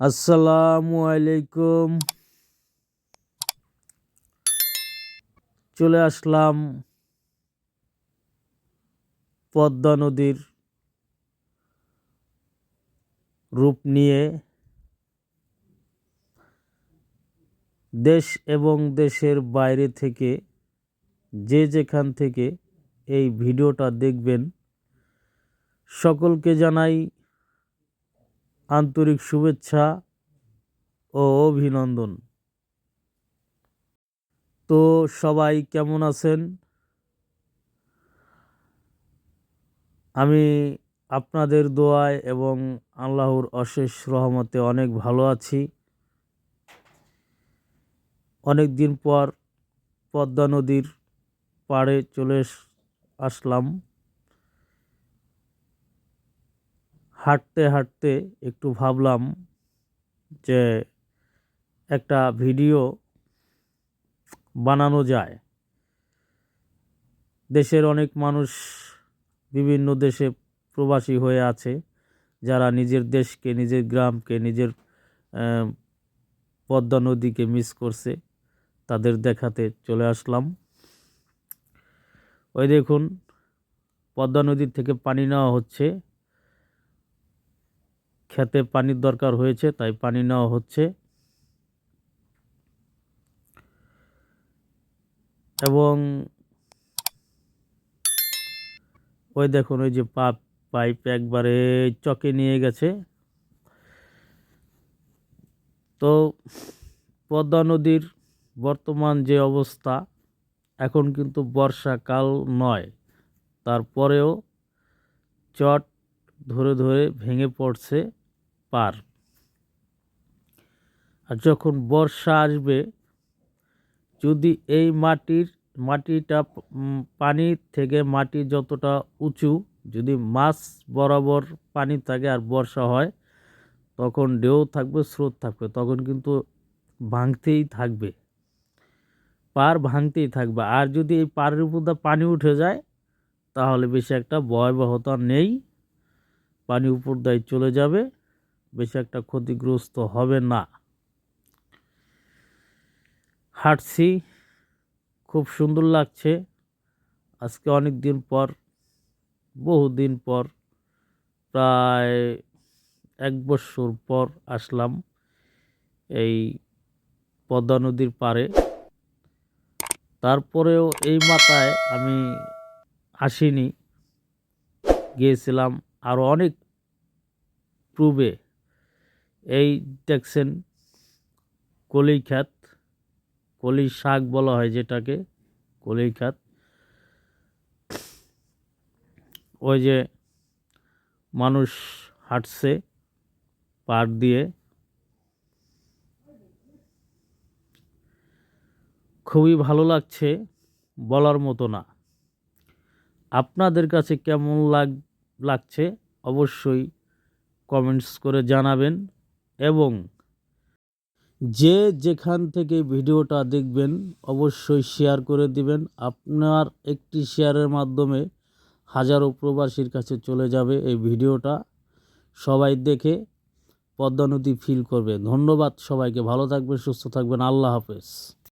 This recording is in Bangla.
আসসালামু আলাইকুম। চলে আসলাম পদ্মা নদীর রূপ নিয়ে। দেশ এবং দেশের বাইরে থেকে যে যেখান থেকে এই ভিডিওটা দেখবেন, সকলকে জানাই আন্তরিক শুভেচ্ছা ও অভিনন্দন। তো সবাই কেমন আছেন? আমি আপনাদের দোয়ায় এবং আল্লাহর অশেষ রহমতে অনেক ভালো আছি। অনেক দিন পর পদ্মা নদীর পাড়ে চলে আসলাম। হাঁটতে হাঁটতে একটু ভাবলাম যে একটা ভিডিও বানানো যায়। দেশের অনেক মানুষ বিভিন্ন দেশে প্রবাসী হয়ে আছে, যারা নিজের দেশকে, নিজের গ্রামকে, নিজের পদ্মা নদীকে মিস করছে। তাদের দেখাতে চলে আসলাম। ওই দেখুন, পদ্মা নদীর থেকে পানি নেওয়া হচ্ছে। খেতে পানির দরকার হয়েছে, তাই পানি নেওয়া হচ্ছে। এবং ওই দেখুন, ওই যে পাপ পাইপ একবারে চকে নিয়ে গেছে। তো পদ্মা নদীর বর্তমান যে অবস্থা, এখন কিন্তু বর্ষাকাল নয়। তারপরেও চট ধরে ধরে ভেঙে পড়ছে। পার। আর যখন বর্ষা আসবে, যদি এই মাটির, মাটিটা পানির থেকে মাটি যতটা উঁচু, যদি মাছ বরাবর পানি থাকে আর বর্ষা হয়, তখন ঢেউ থাকবে, স্রোত থাকবে, তখন কিন্তু ভাঙতেই থাকবে। পার ভাঙতেই থাকবে। আর যদি এই পাড়ের উপর পানি উঠে যায়, তাহলে বেশি একটা ভয়াবহতা নেই, পানি উপর দায় চলে যাবে। বেশি একটা ক্ষতিগ্রস্ত হবে না। হাঁটছি, খুব সুন্দর লাগছে। আজকে অনেক দিন পর, বহুদিন পর, প্রায় এক বছর পর আসলাম এই পদ্মা নদীর পাড়ে। তারপরেও এই মাথায় আমি আসিনি। গিয়েছিলাম আরও অনেক পূর্বে এই দেখছেন কলি খ্যাত, কলি শাক বলা হয় যেটাকে, কলি খাত ওই যে মানুষ হাঁটছে পার দিয়ে। খুবই ভালো লাগছে বলার মতো না। আপনাদের কাছে কেমন লাগ, লাগছে অবশ্যই কমেন্টস করে জানাবেন। এবং যে যেখান থেকে ভিডিওটা দেখবেন অবশ্যই শেয়ার করে দিবেন। আপনার একটি শেয়ারের মাধ্যমে হাজারো প্রবাসীর কাছে চলে যাবে এই ভিডিওটা। সবাই দেখে পদ্মা নদী ফিল করবে। ধন্যবাদ সবাইকে। ভালো থাকবেন, সুস্থ থাকবেন। আল্লাহ হাফেজ।